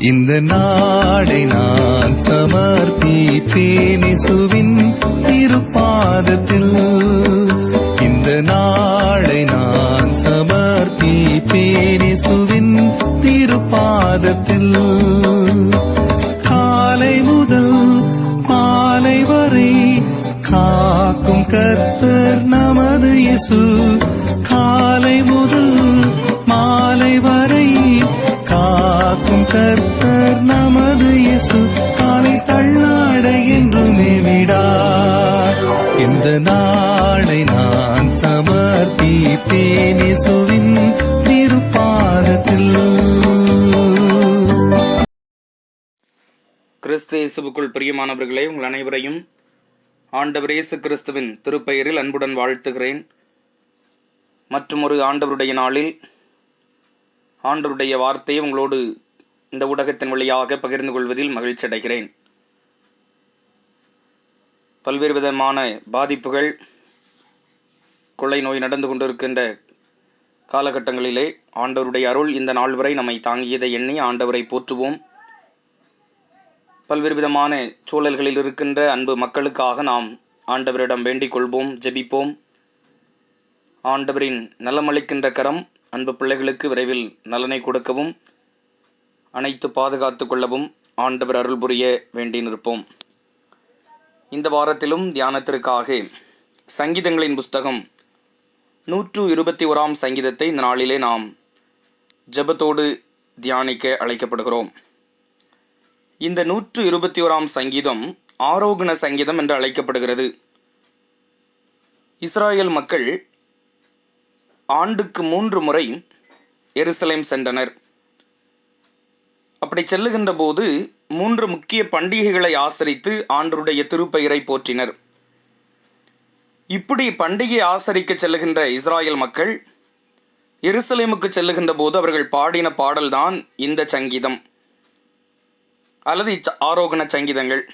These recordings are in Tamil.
இந்த நாடை நான் சமர்ப்பிப்பேன் இயேசுவின் திருப்பாதத்தில். இந்த நாடை நான் சமர்ப்பிப்பேன் இயேசுவின் திருப்பாதத்தில். காலை முதல் மாலை வரை காக்கும் கர்த்தர் நமது இசு காலை முதல் மாலை வரை காக்கும் கர்த்தர் நமது இயேசு. காலை தள்ளாட என்றுமே விடார் இந்த நாளை நான் சமர்ப்பிப்பேன் இயேசுவின் திருப்பாதத்தில் கிறிஸ்து இயேசுக்குள் பிரியமானவர்களே உங்கள் அனைவரையும் ஆண்டவர் இயேசு கிறிஸ்துவின் திருப்பெயரில் அன்புடன் வாழ்த்துகிறேன். மற்றும் ஒரு ஆண்டவருடைய நாளில் ஆண்டருடைய வார்த்தையை உங்களோடு இந்த ஊடகத்தின் வழியாக பகிர்ந்து கொள்வதில் மகிழ்ச்சி அடைகிறேன். பல்வேறு விதமான பாதிப்புகள் கொள்ளை நோய் நடந்து கொண்டிருக்கின்ற காலகட்டங்களிலே ஆண்டவருடைய அருள் இந்த நாள் வரை நம்மை தாங்கியதை எண்ணி ஆண்டவரை போற்றுவோம். பல்வேறு விதமான சூழல்களில் இருக்கின்ற அன்பு மக்களுக்காக நாம் ஆண்டவரிடம் வேண்டிக் கொள்வோம் ஜெபிப்போம். ஆண்டவரின் நலமளிக்கின்ற கரம் அன்பு பிள்ளைகளுக்கு விரைவில் நலனை கொடுக்கவும் அனைத்து பாதுகாத்து கொள்ளவும் ஆண்டவர் அருள் புரிய வேண்டி நிற்போம். இந்த வாரத்திலும் தியானத்திற்காக சங்கீதங்களின் புஸ்தகம் நூற்று இருபத்தி ஓராம் சங்கீதத்தை இந்த நாளிலே நாம் ஜெபத்தோடு தியானிக்க அழைக்கப்படுகிறோம். இந்த நூற்று இருபத்தி ஓராம் சங்கீதம் ஆரோகண சங்கீதம் என்று அழைக்கப்படுகிறது. இஸ்ராயேல் மக்கள் ஆண்டுக்கு மூன்று முறை எருசலேம் சென்றனர். அப்படி செல்லுகின்ற போது மூன்று முக்கிய பண்டிகைகளை ஆசரித்து ஆண்டருடைய திருப்பெயரை போற்றினர். இப்படி பண்டிகை ஆசரிக்க செல்லுகின்ற இஸ்ராயேல் மக்கள் எருசலேமுக்கு செல்லுகின்ற போது அவர்கள் பாடின பாடல்தான் இந்த சங்கீதம். அல்லது ஆரோகண சங்கீதங்கள்.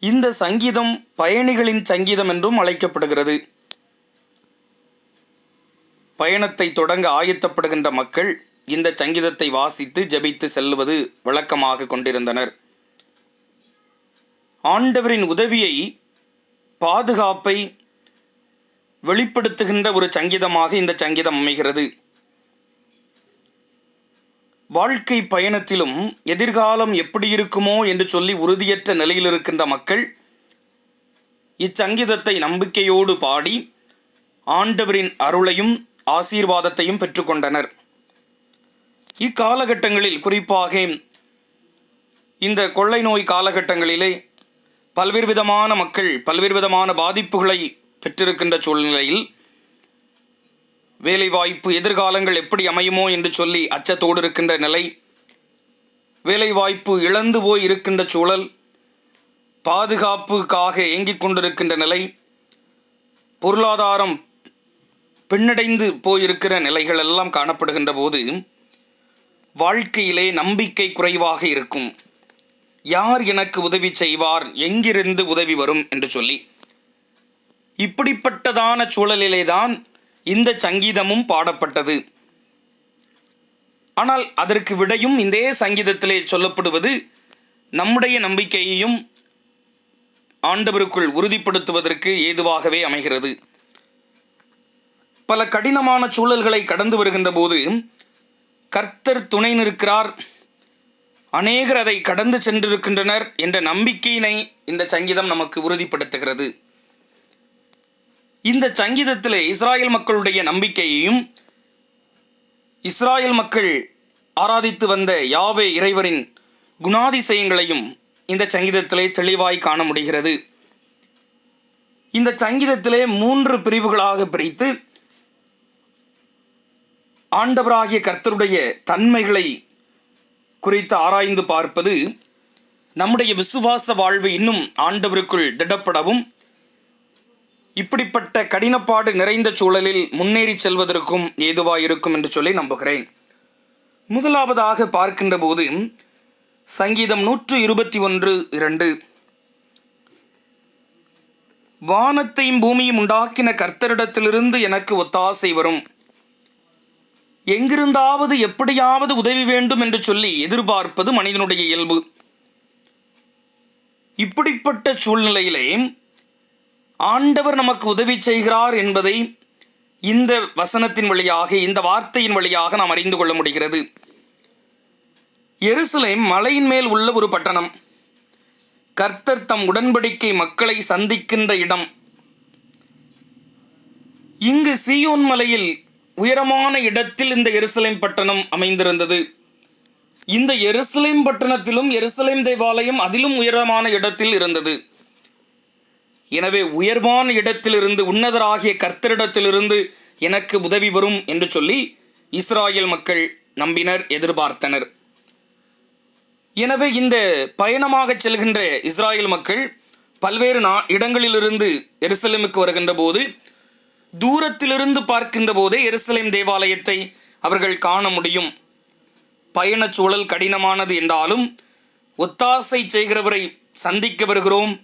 இந்த சங்கீதம் பயணிகளின் சங்கீதம் என்றும் அழைக்கப்படுகிறது. பயணத்தை தொடங்க ஆயத்தப்படுகின்ற மக்கள் இந்த சங்கீதத்தை வாசித்து ஜெபித்து செல்வது வழக்கமாக கொண்டிருந்தனர். ஆண்டவரின் உதவியை பாதுகாப்பை வெளிப்படுத்துகின்ற ஒரு சங்கீதமாக இந்த சங்கீதம் அமைகிறது. வாழ்க்கை பயணத்திலும் எதிர்காலம் எப்படி இருக்குமோ என்று சொல்லி உறுதியற்ற நிலையில் இருக்கின்ற மக்கள் இச்சங்கீதத்தை நம்பிக்கையோடு பாடி ஆண்டவரின் அருளையும் ஆசீர்வாதத்தையும் பெற்றுக்கொண்டனர். இக்காலகட்டங்களில் குறிப்பாக இந்த கொள்ளை நோய் காலகட்டங்களிலே பல்வேறு விதமான மக்கள் பல்வேறு விதமான பாதிப்புகளை பெற்றிருக்கின்ற சூழ்நிலையில் வேலைவாய்ப்பு எதிர்காலங்கள் எப்படி அமையுமோ என்று சொல்லி அச்சத்தோடு இருக்கின்ற நிலை வேலைவாய்ப்பு இழந்து போய் இருக்கின்ற சூழல் பாதுகாப்புக்காக ஏங்கிக் கொண்டிருக்கின்ற நிலை பொருளாதாரம் பின்னடைந்து போயிருக்கிற நிலைகள் எல்லாம் காணப்படுகின்ற போது வாழ்க்கையிலே நம்பிக்கை குறைவாக இருக்கும். யார் எனக்கு உதவி செய்வார்? எங்கிருந்து உதவி வரும்? என்று சொல்லி. இப்படிப்பட்டதான சூழலிலேதான் இந்த சங்கீதமும் பாடப்பட்டது. ஆனால் அதற்கு விடையும் இதே சங்கீதத்திலே சொல்லப்படுவது நம்முடைய நம்பிக்கையையும் ஆண்டவருக்குள் உறுதிப்படுத்துவதற்கு ஏதுவாகவே அமைகிறது. பல கடினமான சூழல்களை கடந்து வருகின்ற போது கர்த்தர் துணை நிற்கிறார். அநேகர் அதை கடந்து சென்றிருக்கின்றனர் என்ற நம்பிக்கையினை இந்த சங்கீதம் நமக்கு உறுதிப்படுத்துகிறது. இந்த சங்கீதத்திலே இஸ்ராயல் மக்களுடைய நம்பிக்கையையும் இஸ்ராயல் மக்கள் ஆராதித்து வந்த யாவே இறைவரின் குணாதிசயங்களையும் இந்த சங்கீதத்திலே தெளிவாய் காண முடிகிறது. இந்த சங்கீதத்திலே மூன்று பிரிவுகளாக பிரித்து ஆண்டவராகிய கர்த்தருடைய தன்மைகளை குறித்து ஆராய்ந்து பார்ப்பது நம்முடைய விசுவாச வாழ்வு இன்னும் ஆண்டவருக்குள் திடப்படவும் இப்படிப்பட்ட கடினப்பாடு நிறைந்த சூழலில் முன்னேறி செல்வதற்கும் ஏதுவாயிருக்கும் என்று சொல்லி நம்புகிறேன். முதலாவதாக பார்க்கின்ற போது சங்கீதம் நூற்று இருபத்தி ஒன்று இரண்டு. வானத்தையும் பூமியும் உண்டாக்கின கர்த்தரிடத்திலிருந்து எனக்கு ஒத்தாசை வரும். எங்கிருந்தாவது எப்படியாவது உதவி வேண்டும் என்று சொல்லி எதிர்பார்ப்பது மனிதனுடைய இயல்பு. இப்படிப்பட்ட சூழ்நிலையிலே ஆண்டவர் நமக்கு உதவி செய்கிறார் என்பதை இந்த வசனத்தின் வழியாக இந்த வார்த்தையின் வழியாக நாம் அறிந்து கொள்ள முடிகிறது. எருசலேம் மலையின் மேல் உள்ள ஒரு பட்டணம். கர்த்தர் தம் உடன்படிக்கை மக்களை சந்திக்கின்ற இடம். இங்கு சீயோன் மலையில் உயரமான இடத்தில் இந்த எருசலேம் பட்டணம் அமைந்திருந்தது. இந்த எருசலேம் பட்டணத்திலும் எருசலேம் தேவாலயம் அதிலும் உயரமான இடத்தில் இருந்தது. எனவே உயர்வான இடத்திலிருந்து உன்னதராகிய கர்த்தரிடத்திலிருந்து எனக்கு உதவி வரும் என்று சொல்லி இஸ்ராயல் மக்கள் நம்பினர் எதிர்பார்த்தனர். எனவே இந்த பயணமாக செல்கின்ற இஸ்ராயல் மக்கள் பல்வேறு நா இடங்களிலிருந்து எருசலேமுக்கு வருகின்ற போது தூரத்திலிருந்து பார்க்கின்ற போதே எருசலேம் தேவாலயத்தை அவர்கள் காண முடியும். பயணச் சூழல் கடினமானது என்றாலும் ஒத்தாசை செய்கிறவரை சந்திக்க வருகிறோம்.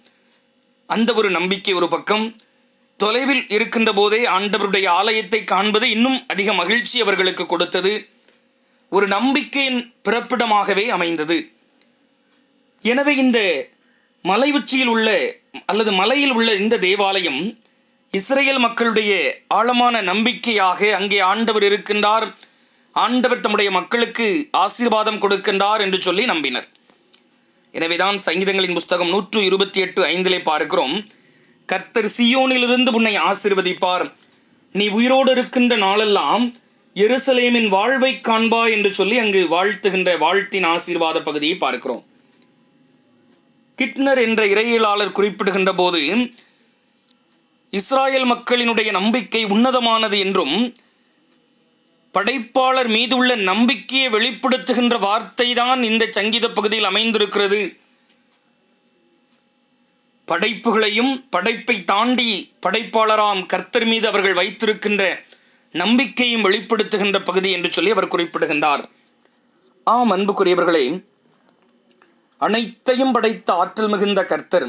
அந்த ஒரு நம்பிக்கை ஒரு பக்கம். தொலைவில் இருக்கின்ற போதே ஆண்டவருடைய ஆலயத்தை காண்பது இன்னும் அதிக மகிழ்ச்சி அவர்களுக்கு கொடுத்தது. ஒரு நம்பிக்கையின் பிறப்பிடமாகவே அமைந்தது. எனவே இந்த மலை உச்சியில் உள்ள அல்லது மலையில் உள்ள இந்த தேவாலயம் இஸ்ரேல் மக்களுடைய ஆழமான நம்பிக்கையாக அங்கே ஆண்டவர் இருக்கின்றார். ஆண்டவர் தம்முடைய மக்களுக்கு ஆசீர்வாதம் கொடுக்கின்றார் என்று சொல்லி நம்பினர். எனவேதான் சங்கீதங்களின் புஸ்தகம் நூற்று இருபத்தி எட்டு ஐந்திலே பார்க்கிறோம். கர்த்தர் சியோனிலிருந்து உன்னை ஆசீர்வதிப்பார். நீ உயிரோடு இருக்கின்ற நாளெல்லாம் எருசலேமின் வாழ்வை காண்பாய் என்று சொல்லி அங்கு வாழ்த்துகின்ற வாழ்த்தின் ஆசீர்வாத பகுதியை பார்க்கிறோம். கிட்னர் என்ற இறையியலாளர் குறிப்பிடுகின்ற போது இஸ்ராயேல் மக்களினுடைய நம்பிக்கை உன்னதமானது என்றும் படைப்பாளர் மீதுள்ள நம்பிக்கையை வெளிப்படுத்துகின்ற வார்த்தை தான் இந்த சங்கீத பகுதியில் அமைந்திருக்கிறது. படைப்புகளையும் படைப்பை தாண்டி படைப்பாளராம் கர்த்தர் மீது அவர்கள் வைத்திருக்கின்ற நம்பிக்கையும் வெளிப்படுத்துகின்ற பகுதி என்று சொல்லி அவர் குறிப்பிடுகின்றார். ஆம் அன்புக்குரியவர்களே அனைத்தையும் படைத்த ஆற்றல் மிகுந்த கர்த்தர்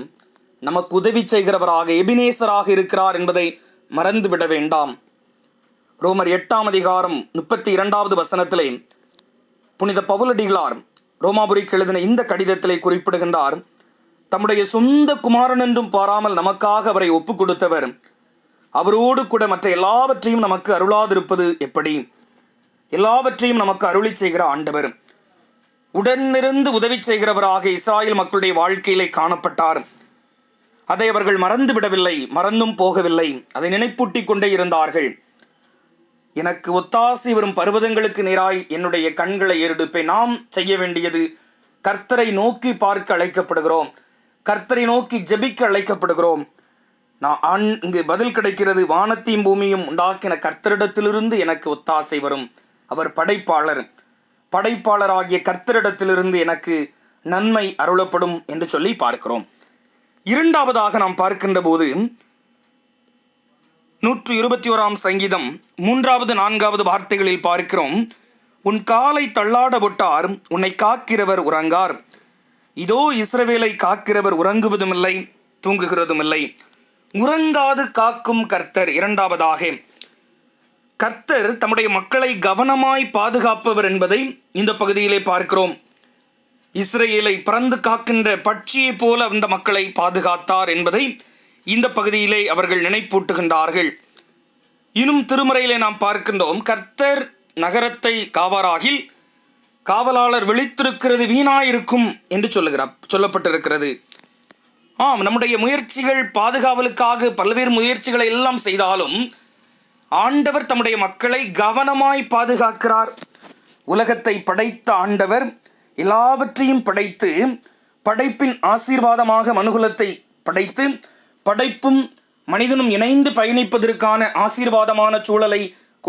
நமக்கு உதவி செய்கிறவராக எபினேசராக இருக்கிறார் என்பதை மறந்துவிட வேண்டாம். ரோமர் எட்டாம் அதிகாரம் முப்பத்தி இரண்டாவது வசனத்திலே புனித பவுலடிகளார் ரோமாபுரிக்கு எழுதின இந்த கடிதத்திலே குறிப்பிடுகின்றார் தம்முடைய சொந்த குமாரன் என்றும் பாராமல் நமக்காக அவரை ஒப்புக் கொடுத்தவர் அவரோடு கூட மற்ற எல்லாவற்றையும் நமக்கு அருளாதிருப்பது எப்படி? எல்லாவற்றையும் நமக்கு அருளி செய்கிற ஆண்டவர். உடனிருந்து உதவி செய்கிறவராக இஸ்ராயல் மக்களுடைய வாழ்க்கையிலே காணப்பட்டார். அதை அவர்கள் மறந்து விடவில்லை மறந்தும் போகவில்லை. அதை நினைப்பூட்டிக் கொண்டே இருந்தார்கள். எனக்கு ஒத்தாசை வரும் பர்வதங்களுக்கு நேராய் என்னுடைய கண்களை ஏறெடுப்பேன். நாம் செய்ய வேண்டியது கர்த்தரை நோக்கி பார்க்க அழைக்கப்படுகிறோம். கர்த்தரை நோக்கி ஜெபிக்க அழைக்கப்படுகிறோம். நான் அன் இங்கு பதில் கிடைக்கிறது. வானத்தையும் பூமியும் உண்டாக்கின கர்த்தரிடத்திலிருந்து எனக்கு ஒத்தாசை வரும். அவர் படைப்பாளர். படைப்பாளராகிய கர்த்தரிடத்திலிருந்து எனக்கு நன்மை அருளப்படும் என்று சொல்லி பார்க்கிறோம். இரண்டாவதாக நாம் பார்க்கின்ற போது நூற்று இருபத்தி ஓராம் சங்கீதம் மூன்றாவது நான்காவது வார்த்தைகளில் பார்க்கிறோம் உன் காலை தள்ளாட விட்டார் உன்னை காக்கிறவர் உறங்கார். இதோ இஸ்ரவேலை காக்கிறவர் உறங்குவதுமில்லை தூங்குகிறதுமில்லை. உறங்காது காக்கும் கர்த்தர். இரண்டாவதாக கர்த்தர் தம்முடைய மக்களை கவனமாய் பாதுகாப்பவர் என்பதை இந்த பகுதியிலே பார்க்கிறோம். இஸ்ரேலை பறந்து காக்கின்ற பட்சியைப் போல அந்த மக்களை பாதுகாத்தார் என்பதை இந்த பகுதியிலே அவர்கள் நினைப்பூட்டுகின்றார்கள். இன்னும் திருமறையிலே நாம் பார்க்கின்றோம் கர்த்தர் நகரத்தை காவாராகில் காவலாளர் விழித்திருக்கிறது வீணாயிருக்கும் என்று சொல்லுகிறார் சொல்லப்பட்டிருக்கிறது. ஆம் நம்முடைய முயற்சிகள் பாதுகாவலுக்காக பல்வேறு முயற்சிகளை எல்லாம் செய்தாலும் ஆண்டவர் தம்முடைய மக்களை கவனமாய் பாதுகாக்கிறார். உலகத்தை படைத்த ஆண்டவர் எல்லாவற்றையும் படைத்து படைப்பின் ஆசீர்வாதமாக மனுகுலத்தை படைத்து படைப்பும் மனிதனும் இணைந்து பயணிப்பதற்கான ஆசீர்வாதமான சூழலை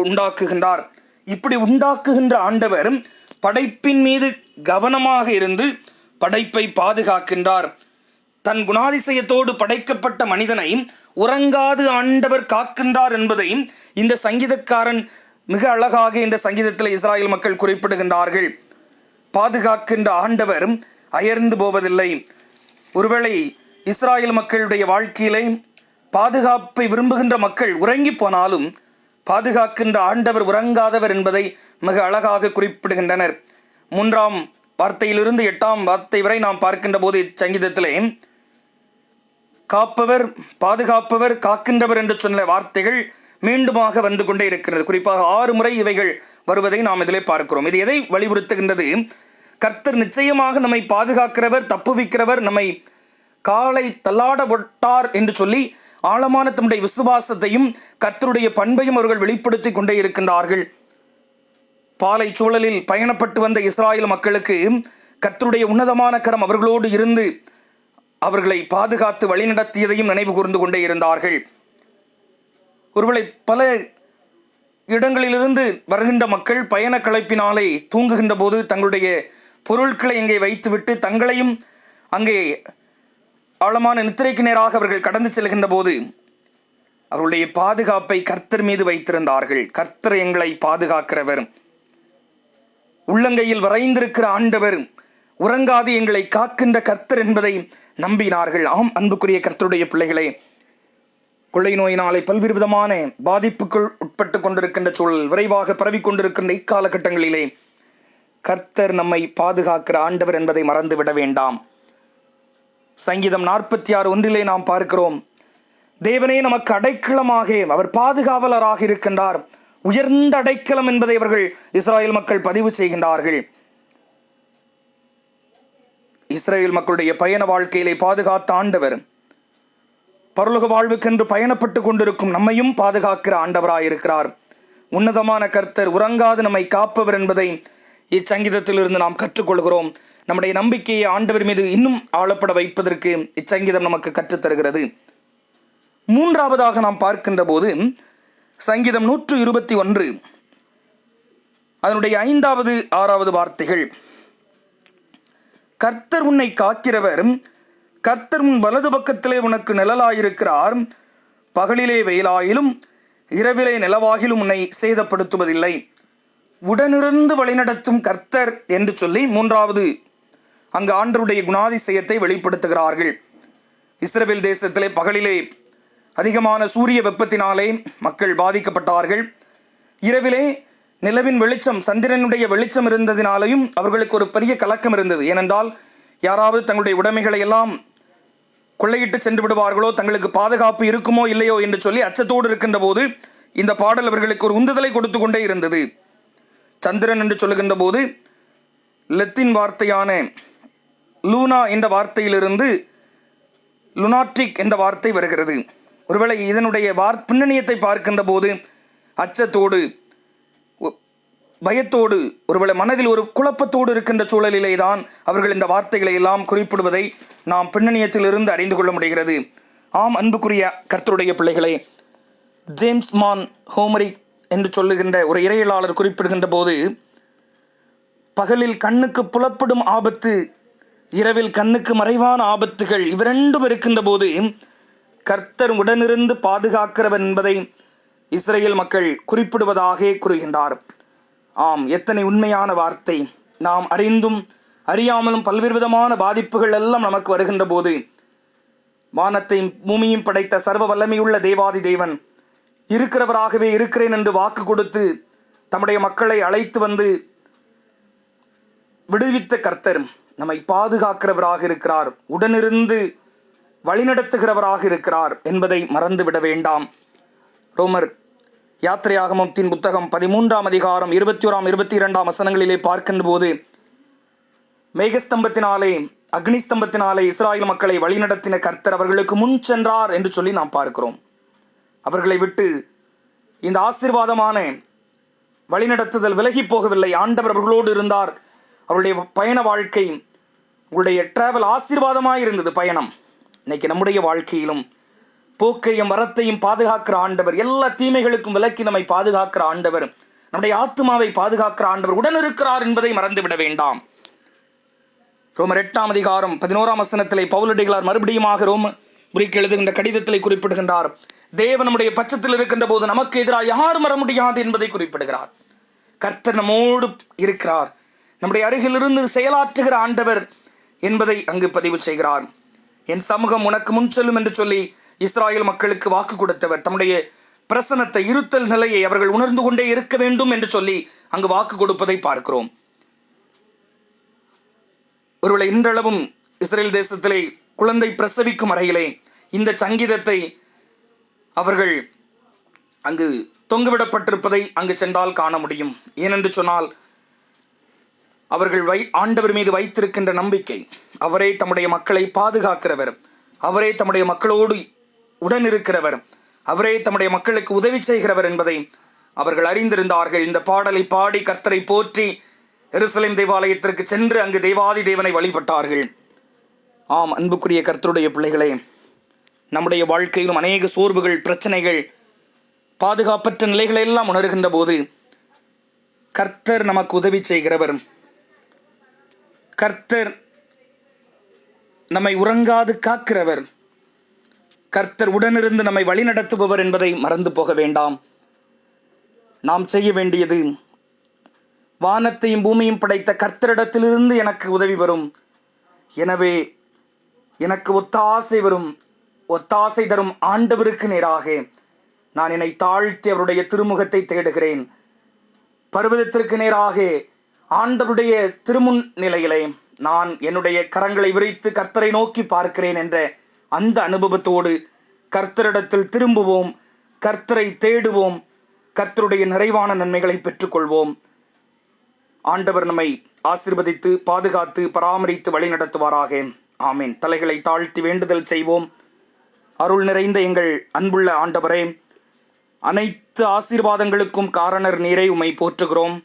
உண்டாக்குகின்றார். இப்படி உண்டாக்குகின்ற ஆண்டவர் படைப்பின் மீது கவனமாக இருந்து படைப்பை பாதுகாக்கின்றார். தன் குணாதிசயத்தோடு படைக்கப்பட்ட மனிதனை உறங்காது ஆண்டவர் காக்கின்றார் என்பதை இந்த சங்கீதக்காரன் மிக அழகாக இந்த சங்கீதத்தில் இஸ்ராயல் மக்கள் குறிப்பிடுகின்றார்கள். பாதுகாக்கின்ற ஆண்டவர் அயர்ந்து போவதில்லை. ஒருவேளை இஸ்ராயல் மக்களுடைய வாழ்க்கையிலே பாதுகாப்பை விரும்புகின்ற மக்கள் உறங்கி போனாலும் பாதுகாக்கின்ற ஆண்டவர் உறங்காதவர் என்பதை மிக அழகாக குறிப்பிடுகின்றனர். மூன்றாம் வார்த்தையிலிருந்து எட்டாம் வார்த்தை வரை நாம் பார்க்கின்ற போது இச்சங்கீதத்திலே காப்பவர் பாதுகாப்பவர் காக்கின்றவர் என்று சொன்ன வார்த்தைகள் மீண்டுமாக வந்து கொண்டே இருக்கிறது. குறிப்பாக ஆறு முறை இவைகள் வருவதை நாம் இதிலே பார்க்கிறோம். இது எதை வலியுறுத்துகின்றது? கர்த்தர் நிச்சயமாக நம்மை பாதுகாக்கிறவர் தப்புவிக்கிறவர் நம்மை காலை தள்ளாட விட்டார் என்று சொல்லி ஆழமான தம்முடைய விசுவாசத்தையும் கர்த்தருடைய பண்பையும் அவர்கள் வெளிப்படுத்தி கொண்டே இருக்கின்றார்கள். பாலை சூழலில் பயணப்பட்டு வந்த இஸ்ராயல் மக்களுக்கு கர்த்தருடைய உன்னதமான கரம் அவர்களோடு இருந்து அவர்களை பாதுகாத்து வழிநடத்தியதையும் நினைவு கூர்ந்து கொண்டே இருந்தார்கள். ஒருவேளை பல இடங்களிலிருந்து வருகின்ற மக்கள் பயண களைப்பினாலே தூங்குகின்ற போது தங்களுடைய பொருட்களை இங்கே வைத்துவிட்டு தங்களையும் அங்கே ஆழமான நித்திரைக்கு நேராக அவர்கள் கடந்து செல்கின்ற போது அவருடைய பாதுகாப்பை கர்த்தர் மீது வைத்திருந்தார்கள். கர்த்தர் எங்களை பாதுகாக்கிறவர். உள்ளங்கையில் வரைந்திருக்கிற ஆண்டவர் உறங்காது எங்களை காக்கின்ற கர்த்தர் என்பதை நம்பினார்கள். ஆம் அன்புக்குரிய கர்த்தருடைய பிள்ளைகளே கொள்ளை நோயினாலே பல்வேறு விதமான பாதிப்புக்குள் உட்பட்டு கொண்டிருக்கின்ற சூழல் விரைவாக பரவி கொண்டிருக்கின்ற இக்காலகட்டங்களிலே கர்த்தர் நம்மை பாதுகாக்கிற ஆண்டவர் என்பதை மறந்துவிட வேண்டாம். சங்கீதம் நாற்பத்தி ஆறு ஒன்றிலே நாம் பார்க்கிறோம் தேவனே நமக்கு அடைக்கலமாக அவர் பாதுகாவலராக இருக்கின்றார். உயர்ந்த அடைக்கலம் என்பதை அவர்கள் இஸ்ராயல் மக்கள் பதிவு செய்கின்றார்கள். இஸ்ரேல் மக்களுடைய பயண வாழ்க்கையிலே பாதுகாத்த ஆண்டவர் பரலோக வாழ்வுக்கென்று பயணப்பட்டு கொண்டிருக்கும் நம்மையும் பாதுகாக்கிற ஆண்டவராயிருக்கிறார். உன்னதமான கர்த்தர் உறங்காது நம்மை காப்பவர் என்பதை இச்சங்கீதத்திலிருந்து நாம் கற்றுக்கொள்கிறோம். நம்முடைய நம்பிக்கையை ஆண்டவர் மீது இன்னும் ஆளப்பட வைப்பதற்கு இச்சங்கீதம் நமக்கு கற்றுத்தருகிறது. மூன்றாவதாக நாம் பார்க்கின்ற போது சங்கீதம் நூற்று இருபத்தி ஒன்று. அதனுடைய ஐந்தாவது ஆறாவது வார்த்தைகள். கர்த்தர் உன்னை காக்கிறவர் கர்த்தர் உன் வலது பக்கத்திலே உனக்கு நிழலாயிருக்கிறார். பகலிலே வெயிலாயிலும் இரவிலே நிலவாகிலும் உன்னை சேதப்படுத்துவதில்லை. உடனிருந்து வழிநடத்தும் கர்த்தர் என்று சொல்லி மூன்றாவது அங்கு ஆண்டருடைய குணாதிசயத்தை வெளிப்படுத்துகிறார்கள். இஸ்ரேல் தேசத்திலே பகலிலே அதிகமான சூரிய வெப்பத்தினாலே மக்கள் பாதிக்கப்பட்டார்கள். இரவிலே நிலவின் வெளிச்சம் சந்திரனுடைய வெளிச்சம் இருந்ததினாலையும் அவர்களுக்கு ஒரு பெரிய கலக்கம் இருந்தது. ஏனென்றால் யாராவது தங்களுடைய உடைமைகளை எல்லாம் கொள்ளையிட்டு சென்று விடுவார்களோ தங்களுக்கு பாதுகாப்பு இருக்குமோ இல்லையோ என்று சொல்லி அச்சத்தோடு இருக்கின்ற போது இந்த பாடல் அவர்களுக்கு ஒரு உந்துதலை கொடுத்து கொண்டே இருந்தது. சந்திரன் என்று சொல்லுகின்ற போது லெத்தின் வார்த்தையான லூனா என்ற வார்த்தையிலிருந்து லுனாட்டிக் என்ற வார்த்தை வருகிறது. ஒருவேளை இதனுடைய வார் பின்னணியத்தை பார்க்கின்ற போது அச்சத்தோடு பயத்தோடு ஒருவேளை மனதில் ஒரு குழப்பத்தோடு இருக்கின்ற சூழலிலே தான் அவர்கள் இந்த வார்த்தைகளை எல்லாம் குறிப்பிடுவதை நாம் பின்னணியத்திலிருந்து அறிந்து கொள்ள முடிகிறது. ஆம் அன்புக்குரிய கர்த்தருடைய பிள்ளைகளே ஜேம்ஸ் மான் ஹோமரிக் என்று சொல்லுகின்ற ஒரு இறையலாளர் குறிப்பிடுகின்ற போது பகலில் கண்ணுக்கு புலப்படும் ஆபத்து இரவில் கண்ணுக்கு மறைவான ஆபத்துகள் இவ்விரண்டும் இருக்கின்ற போது கர்த்தர் உடனிருந்து பாதுகாக்கிறவர் என்பதை இஸ்ரேல் மக்கள் குறிப்பிடுவதாக கூறுகின்றார். ஆம் எத்தனை உண்மையான வார்த்தை. நாம் அறிந்தும் அறியாமலும் பல்வேறு விதமான பாதிப்புகள் எல்லாம் நமக்கு வருகின்ற போது வானத்தையும் பூமியும் படைத்த சர்வ வல்லமையுள்ள தேவாதி தேவன் இருக்கிறவராகவே இருக்கிறேன் என்று வாக்கு கொடுத்து தம்முடைய மக்களை அழைத்து வந்து விடுவித்த கர்த்தர் நம்மை பாதுகாக்கிறவராக இருக்கிறார். உடனிருந்து வழிநடத்துகிறவராக இருக்கிறார் என்பதை மறந்துவிட வேண்டாம். ரோமர் யாத்திரையாகமத்தின் புத்தகம் பதிமூன்றாம் அதிகாரம் இருபத்தி ஓராம் இருபத்தி இரண்டாம் வசனங்களிலே பார்க்கின்ற போது மேகஸ்தம்பத்தினாலே அக்னிஸ்தம்பத்தினாலே இஸ்ராயல் மக்களை வழிநடத்தின கர்த்தர் அவர்களுக்கு முன் சென்றார் என்று சொல்லி நாம் பார்க்கிறோம். அவர்களை விட்டு இந்த ஆசீர்வாதமான வழிநடத்துதல் விலகி போகவில்லை. ஆண்டவர் அவர்களோடு இருந்தார். அவருடைய பயண வாழ்க்கை உங்களுடைய டிராவல் ஆசீர்வாதமாக இருந்தது பயணம். இன்னைக்கு நம்முடைய வாழ்க்கையிலும் போக்கையும் வரத்தையும் பாதுகாக்கிற ஆண்டவர் எல்லா தீமைகளுக்கும் விலக்கி நம்மை பாதுகாக்கிற ஆண்டவர் நம்முடைய ஆத்மாவை பாதுகாக்கிற ஆண்டவர் உடன் இருக்கிறார் என்பதை மறந்துவிட வேண்டாம். ரோமர் எட்டாம் அதிகாரம் பதினோராம் வசனத்திலே பவுலடிகளார் மறுபடியுமாக ரோம உரிக்கு எழுதுகின்ற கடிதத்திலே குறிப்பிடுகின்றார் தேவன் நம்முடைய பட்சத்தில் இருக்கின்ற போது நமக்கு எதிராக யாரும் வர முடியாது என்பதை குறிப்பிடுகிறார். கர்த்தர் நம்மோடு இருக்கிறார். நம்முடைய அருகிலிருந்து செயலாற்றுகிற ஆண்டவர் என்பதை அங்கு பதிவு செய்கிறார். என் சமூகம் உனக்கு முன் செல்லும் என்று சொல்லி இஸ்ராயல் மக்களுக்கு வாக்கு கொடுத்தவர். தம்முடைய பிரசனத்தை இருத்தல் நிலையை அவர்கள் உணர்ந்து கொண்டே இருக்க வேண்டும் என்று சொல்லி அங்கு வாக்கு கொடுப்பதை பார்க்கிறோம். ஒருவேளை இன்றளவும் இஸ்ரேல் தேசத்திலே குழந்தை பிரசவிக்கும் அறையிலே இந்த சங்கீதத்தை அவர்கள் அங்கு தொங்கவிடப்பட்டிருப்பதை அங்கு சென்றால் காண முடியும். ஏனென்று சொன்னால் அவர்கள் வை ஆண்டவர் மீது வைத்திருக்கின்ற நம்பிக்கை அவரே தம்முடைய மக்களை பாதுகாக்கிறவர். அவரே தம்முடைய மக்களோடு உடன் இருக்கிறவர் அவரே தம்முடைய மக்களுக்கு உதவி செய்கிறவர் என்பதை அவர்கள் அறிந்திருந்தார்கள். இந்த பாடலை பாடி கர்த்தரை போற்றி எருசலேம் தேவாலயத்திற்கு சென்று அங்கு தேவாதி தேவனை வழிபட்டார்கள். ஆம் அன்புக்குரிய கர்த்தருடைய பிள்ளைகளே நம்முடைய வாழ்க்கையிலும் அநேக சோர்வுகள் பிரச்சனைகள் பாதுகாப்பற்ற நிலைகளை எல்லாம் உணர்கின்ற போது கர்த்தர் நமக்கு உதவி செய்கிறவர். கர்த்தர் நம்மை உறங்காது காக்கிறவர். கர்த்தர் உடனிருந்து நம்மை வழிநடத்துபவர் என்பதை மறந்து போக வேண்டாம். நாம் செய்ய வேண்டியது வானத்தையும் பூமியும் படைத்த கர்த்தரிடத்திலிருந்து எனக்கு உதவி வரும். எனவே எனக்கு ஒத்தாசை வரும். ஒத்தாசை தரும் ஆண்டவருக்கு நேராக நான் என்னை தாழ்த்தி அவருடைய திருமுகத்தை தேடுகிறேன். பருவதத்திற்கு நேராக ஆண்டவருடைய திருமுன் நிலையிலே நான் என்னுடைய கரங்களை விரித்து கர்த்தரை நோக்கி பார்க்கிறேன் என்ற அந்த அனுபவத்தோடு கர்த்தரிடத்தில் திரும்புவோம் கர்த்தரை தேடுவோம் கர்த்தருடைய நிறைவான நன்மைகளை பெற்றுக்கொள்வோம். ஆண்டவர் நம்மை ஆசீர்வதித்து பாதுகாத்து பராமரித்து வழிநடத்துவாராக. ஆமீன். தலைகளை தாழ்த்தி வேண்டுதல் செய்வோம். அருள் நிறைந்த எங்கள் அன்புள்ள ஆண்டவரே அனைத்து ஆசீர்வாதங்களுக்கும் காரணர் நீரை உமை போற்றுகிறோம்.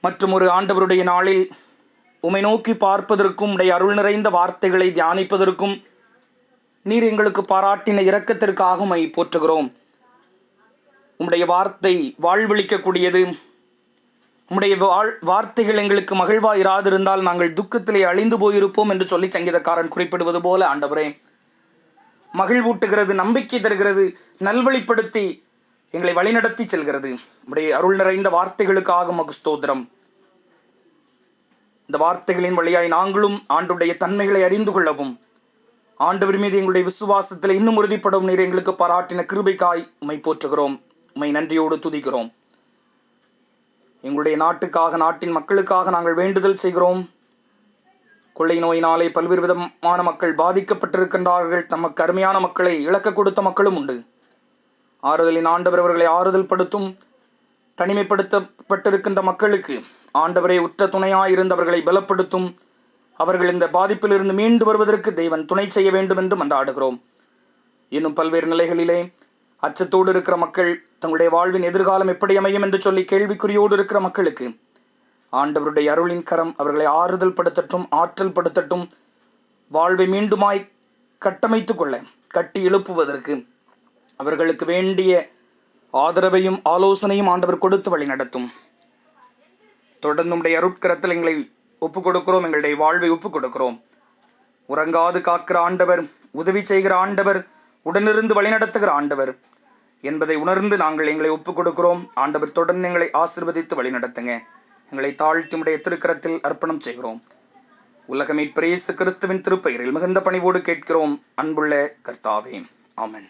மற்றும் ஒரு ஆண்டவருடைய நாளில் உமை நோக்கி பார்ப்பதற்கும் உடைய அருள் நிறைந்த வார்த்தைகளை தியானிப்பதற்கும் நீர் எங்களுக்கு பாராட்டின இரக்கத்திற்கு ஆகுமை போற்றுகிறோம். உம்முடைய வார்த்தை வாழ்வளிக்கக்கூடியது உம்முடைய வாழ் வார்த்தைகள் எங்களுக்கு மகிழ்வா இராதிருந்தால் நாங்கள் துக்கத்திலே அழிந்து போயிருப்போம் என்று சொல்லி சங்கீதக்காரன் குறிப்பிடுவது போல ஆண்டவரே. மகிழ்வூட்டுகிறது நம்பிக்கை தருகிறது நல்வழிப்படுத்தி எங்களை வழிநடத்தி செல்கிறது. உடைய அருள் நிறைந்த வார்த்தைகளுக்காக மகு இந்த வார்த்தைகளின் வழியாய் நாங்களும் ஆண்டுடைய தன்மைகளை அறிந்து கொள்ளவும் ஆண்டவர் மீது எங்களுடைய விசுவாசத்தில் இன்னும் உறுதிப்படும் நீர் எங்களுக்கு பாராட்டின கிருபைக்காய் உம்மை போற்றுகிறோம். உம்மை நன்றியோடு துதிக்கிறோம். எங்களுடைய நாட்டுக்காக நாட்டின் மக்களுக்காக நாங்கள் வேண்டுதல் செய்கிறோம். கொள்ளை நோயினாலே பல்வேறு விதமான மக்கள் பாதிக்கப்பட்டிருக்கின்றார்கள். தமக்கு அருமையான மக்களை இழக்க கொடுத்த மக்களும் உண்டு. ஆறுதலின் ஆண்டவர் அவர்களை ஆறுதல் படுத்தும் தனிமைப்படுத்தப்பட்டிருக்கின்ற மக்களுக்கு ஆண்டவரை உற்ற துணையாயிருந்தவர்களை பலப்படுத்தும் அவர்கள் இந்த பாதிப்பிலிருந்து மீண்டு வருவதற்கு தெய்வன் துணை செய்ய வேண்டும் என்று மன்றாடுகிறோம். இன்னும் பல்வேறு நிலைகளிலே அச்சத்தோடு இருக்கிற மக்கள் தங்களுடைய வாழ்வின் எதிர்காலம் எப்படி அமையும் என்று சொல்லி கேள்விக்குறியோடு இருக்கிற மக்களுக்கு ஆண்டவருடைய அருளின் கரம் அவர்களை ஆறுதல் படுத்தட்டும் ஆற்றல் படுத்தட்டும் வாழ்வை மீண்டுமாய் கட்டமைத்துக் கொள்ள கட்டி எழுப்புவதற்கு அவர்களுக்கு வேண்டிய ஆதரவையும் ஆலோசனையும் ஆண்டவர் கொடுத்து வழி நடத்தும் தொடர்ந்து உடைய அருட்கரத்தில் எங்களை ஒப்புக் கொடுக்கிறோம் எங்களுடைய வாழ்வை ஒப்புக் கொடுக்கிறோம் உறங்காது காக்கிற ஆண்டவர் உதவி செய்கிற ஆண்டவர் உடனிருந்து வழிநடத்துகிற ஆண்டவர். என்பதை உணர்ந்து நாங்கள் எங்களை ஒப்புக் கொடுக்கிறோம் ஆண்டவர் தொடர்ந்து எங்களை ஆசிர்வதித்து வழிநடத்துங்க எங்களை தாழ்த்தி உடைய திருக்கரத்தில் அர்ப்பணம் செய்கிறோம். உலக மீட்பரேசு கிறிஸ்துவின் திருப்பெயரில் மிகுந்த பணிவோடு கேட்கிறோம். அன்புள்ள கர்த்தாவே ஆமென்.